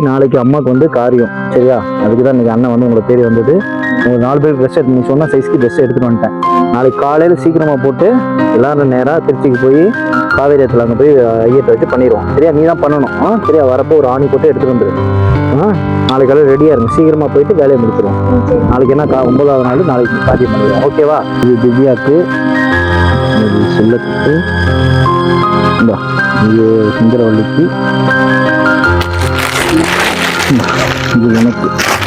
நாளைக்கு அம்மாவுக்கு வந்து காரியம் சரியா? அதுக்கு தான் இன்னைக்கு அண்ணன் வந்து உங்களை தேடி வந்தது. உங்களுக்கு நாலு பேர் ட்ரெஸ் எடுத்து நீ சொன்ன சைஸ்க்கு ட்ரெஸ் எடுத்துகிட்டு வந்துட்டேன். நாளைக்கு காலையில் சீக்கிரமாக போட்டு எல்லாரும் நேராக திருச்சிக்கு போய் காவேரி இடத்துல அங்கே போய் ஐயத்தை வச்சு பண்ணிடுவோம். சரியா? நீ தான் பண்ணணும். ஆ சரியா? வரப்போ ஒரு ஆணி போட்டு எடுத்துகிட்டு வந்துடு ஆ நாளைக்கு காலையில் ரெடியாக இருங்க சீக்கிரமாக போயிட்டு வேலையை முடிச்சிருவோம். நாளைக்கு என்ன கா- ஒன்பதாவது நாள் நாளைக்கு காரியம் பண்ணிடுவோம். ஓகேவா இது திவ்யாக்கு இது செல்லத்துக்கு இந்த இது சுந்தரவள்ளிக்கு இந்தா,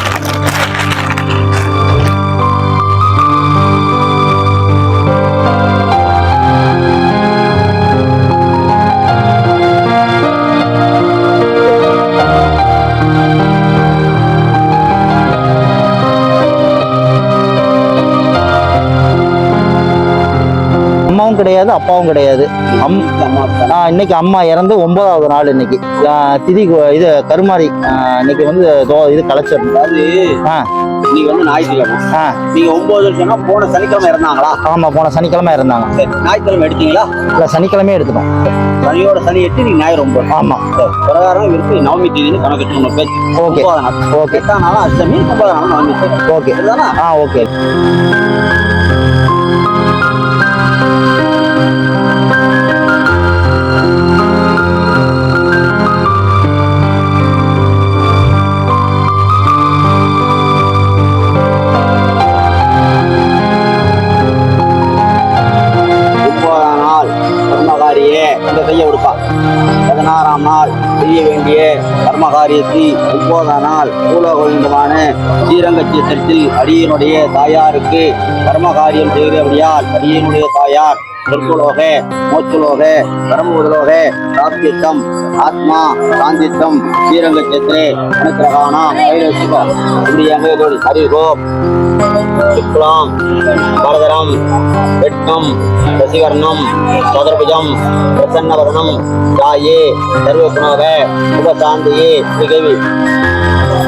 அம்மாவும் கிடையாது அப்பாவும் கிடையாது. அம் இன்னைக்கு அம்மா இறந்து ஒன்பதாவது நாள் இன்னைக்கு. திதி இது கருமாரி இன்னைக்கு வந்து தோ- இது ஆ. நீங்க வந்து ஞாயிற்றுக்கிழமை. நீங்க ஒன்பது வருஷம்னா போன சனிக்கிழமை இறந்தாங்களா? ஆமா போன சனிக்கிழமை இருந்தாங்க சரி ஞாயிற்றுக்கிழமை எடுத்தீங்களா? இல்லை சனிக்கிழமை எடுத்துட்டோம். சனியோட சனி எட்டு நீங்க ஞாயிறு ஒன்பது. ஆமா. சரி, பிரகாரம் இருக்கு நவமி தேதினு கணக்கு ஓகே. ஓகே. எட்டாம் நாளும் அஷ்டமி ஒன்பதாம் நாளும் நவமி. தேதி ஓகே. சரிதானா? ஆ ஓகே. பூலோகமான ஸ்ரீரங்க சீத்திரத்தில் அடியனுடைய தாயாருக்கு கர்மகாரியம் செய்கிறபடியால் அடியனுடைய தாயார் சொற்குலோக மோச்சுலோக பரமபுதலோக பிராப்தித்தம் ஆத்மா சாந்தித்தம் ஸ்ரீரங்க சேத்திரே அனுக்கிரகானா கையில் இப்படி ஹரிகோம் சுக்லாம் பரதரம் வெட்கம் சசிகர்ணம் சதுரபுஜம் பிரசன்னவதனம் தாயே சர்வகுணோக உபசாந்தியே திகவி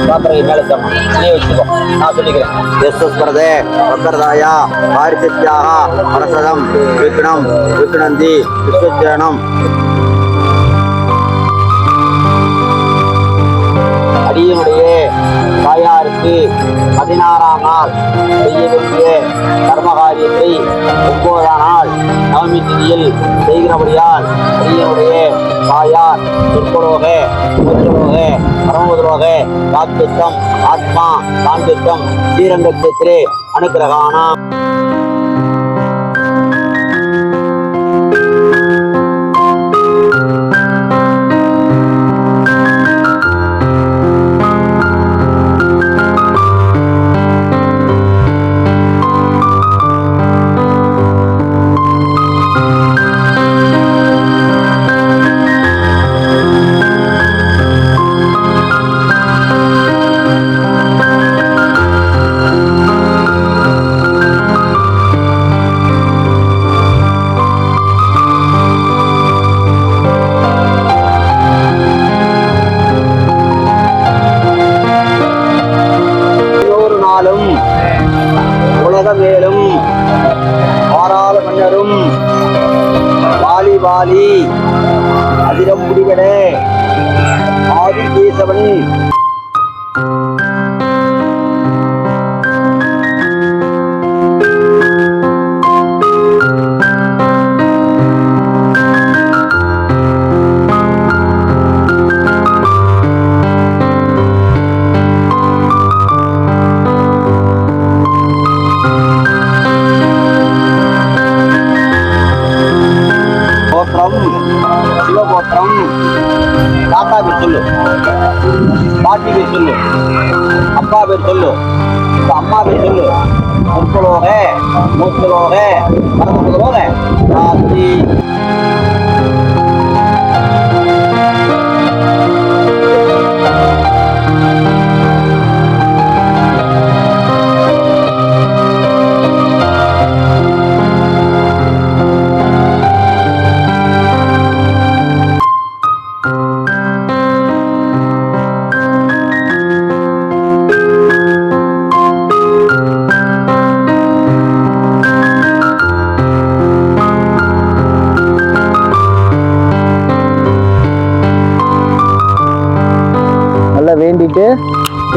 பாத்திரம் மேல தரணும் நீ வச்சுக்கோ. நான் சொல்லிக்கிறேன். எஸ்வஸ்வரதே வக்கரதாயா பாரிசத்யாக பரசதம் விக்னம் விக்னந்தி அடியனுடைய தாயாருக்கு பதினாறாம் நாள் செய்ய வேண்டிய கர்மகாரியத்தை ஒன்பதாம் நாள் நவமி திதியில் செய்கிறபடியால் அடியனுடைய தாயார் சொற்கலோக மூச்சலோக பரமபுதலோக சாத்தியம் ஆத்மா சாந்தித்தம் ஸ்ரீரங்கத்திலே அனுகிரகானா करे और ये सबनी பாட்டி பேர் சொல்லு. அப்பா பேர் சொல்லு. இப்ப அம்மா பேர் சொல்லு. முற்களோக மூத்தலோக பரமபுதலோக ராசி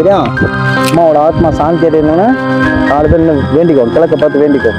சரியா அம்மாவோட ஆத்மா சாந்தி அடையணும்னு நாலு பேர் வேண்டிக்கோ கிழக்க பார்த்து வேண்டிக்கோ.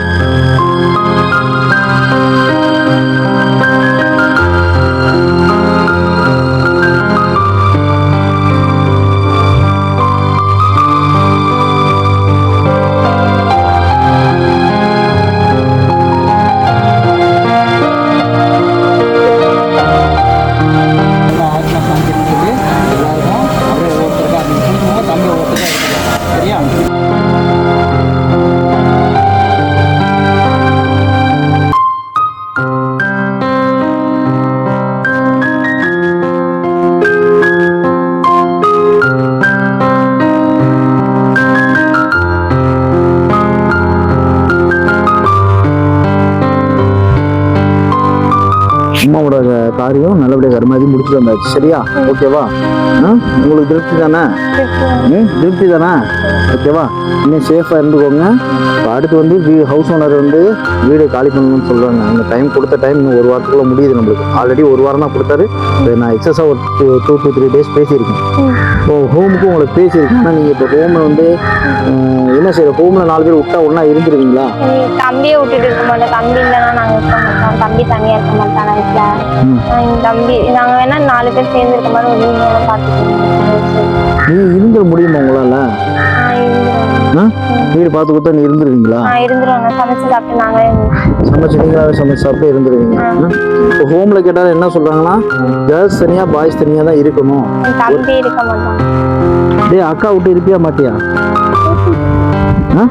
காரியம் நல்லபடியாக கருமாதி முடிச்சுட்டு வந்தாச்சு. சரியா? ஓகேவா உங்களுக்கு திருப்தி தானே? ம் திருப்தி தானே? ஓகேவா இன்னும் சேஃபாக இருந்துக்கோங்க. அடுத்து வந்து வீ ஹவுஸ் ஓனர் வந்து வீடு காலி பண்ணணும்னு சொல்கிறாங்க அந்த டைம் கொடுத்த டைம் இன்னும் ஒரு வாரத்துக்குள்ள முடியுது நம்மளுக்கு. ஆல்ரெடி ஒரு வாரம் தான் கொடுத்தாரு. நான் எக்ஸஸாக ஒரு two two two three days பேசியிருக்கேன். இப்போ ஹோமுக்கும் உங்களுக்கு பேசியிருக்கேன். ஆனால் நீங்கள் இப்போ ஹோமில் வந்து என்ன செய்யற? ஹோமில் நாலு பேர் விட்டா ஒன்றா இருந்துருவீங்களா? தம்பியை விட்டுட்டு இருக்க மாட்டோம். தம்பி இல்லைன்னா நாங்க இருக்க மாட்டோம். தம்பி தனியா இருக்க மாட்டான் தம்பி நாங்க வேணா நாலு பேர் சேர்ந்து இருக்க மாதிரி ஒரு வீடு பார்த்துக்கோங்க. நீ இருந்துட முடியுமா உங்களால்? வீடு பார்த்து கொடுத்தா நீ இருந்துருவீங்களா? இருந்துருவாங்க. சமைச்சு சாப்பிட்டு நாங்களே. சமைச்சு நீங்களாவே சமைச்சு சாப்பிட்டு இருந்துருவீங்க. இப்போ ஹோமில் கேட்டாலும் என்ன சொல்கிறாங்கன்னா கேர்ள்ஸ் தனியாக பாய்ஸ் தனியாக தான் இருக்கணும். என் தம்பி இருக்க மாட்டான். டேய் அக்கா விட்டு இருப்பியா மாட்டியா? ஆ?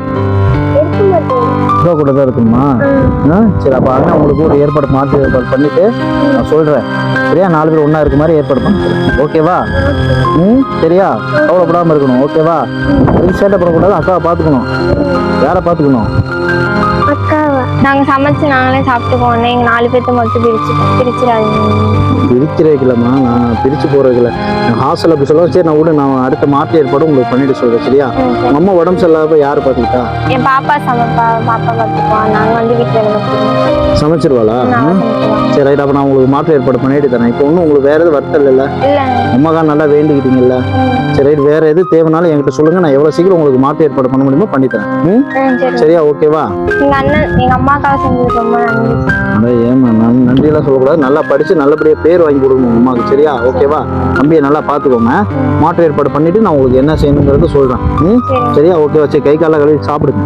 அக்கா கூட தான் இருக்குமா ஆ? சரி அப்போ அண்ணன் உங்களுக்கு ஒரு ஏற்பாடு மாற்றி ஏற்பாடு பண்ணிவிட்டு நான் சொல்கிறேன் சரியா? நாலு பேர் ஒன்றா இருக்க மாதிரி ஏற்பாடு பண்ணுறேன் ஓகேவா? ம்? சரியா? கவலைப்படாமல் இருக்கணும். ஓகேவா? அதுக்கு சேட்டை பண்ணக்கூடாது அக்காவை பார்த்துக்கணும். யாரை பார்த்துக்கணும்? அக்காவா நாங்க சமைச்சு நாங்களே சாப்பிட்டுக்குவோம் எங்க நாலு பேர்த்த மட்டும் பிரிச்சு பிரிச்சிடாதீங்க. பிரிச்சு வைக்கலம்மா நான் பிரிச்சு போறதுல ஹாஸ்டல் அப்படி சொல்லுவோம் சரி நான் விட நான் அடுத்த மாற்று ஏற்பாடு உங்களுக்கு பண்ணிட்டு சொல்றேன் சரியா? ம், சரி. உங்க அம்மா உடம்பு சரியில்லாத யார் பார்த்துக்கிட்டா? என் பாப்பா சமைப்பா பாப்பா பார்த்துக்குவான் நாங்க வந்து வீட்டுல சமைச்சிருவாளா? சரி ரைட் அப்போ நான் உங்களுக்கு மாற்று ஏற்பாடு பண்ணிட்டு தரேன் இப்போ ஒன்றும் உங்களுக்கு வேற எதுவும் வருத்தம் இல்லைல்ல இல்ல. அம்மாக்கா நல்லா வேண்டிக்கிட்டீங்கல்ல? சரி ரைட் வேற எது தேவைனாலும் என்கிட்ட சொல்லுங்க. நான் எவ்வளோ சீக்கிரம் உங்களுக்கு மாற்று ஏற்பாடு பண்ண முடியுமோ பண்ணி தரேன். ம்? சரி. சரியா ஓகேவா? அதான் ஏமா நான் நன்றியெல்லாம் சொல்லக்கூடாது. நல்லா படிச்சு நல்லபடியாக பேர் வாங்கி கொடுக்கணும் உங்க அம்மாவுக்கு சரியா? ஓகேவா? தம்பியை நல்லா பார்த்துக்கோங்க. மாற்று ஏற்பாடு பண்ணிட்டு நான் உங்களுக்கு என்ன செய்யணுங்கிறத சொல்கிறேன் ம்? சரி. சரியா? ஓகே வச்சு கை காலை கழுவி சாப்பிடுங்க.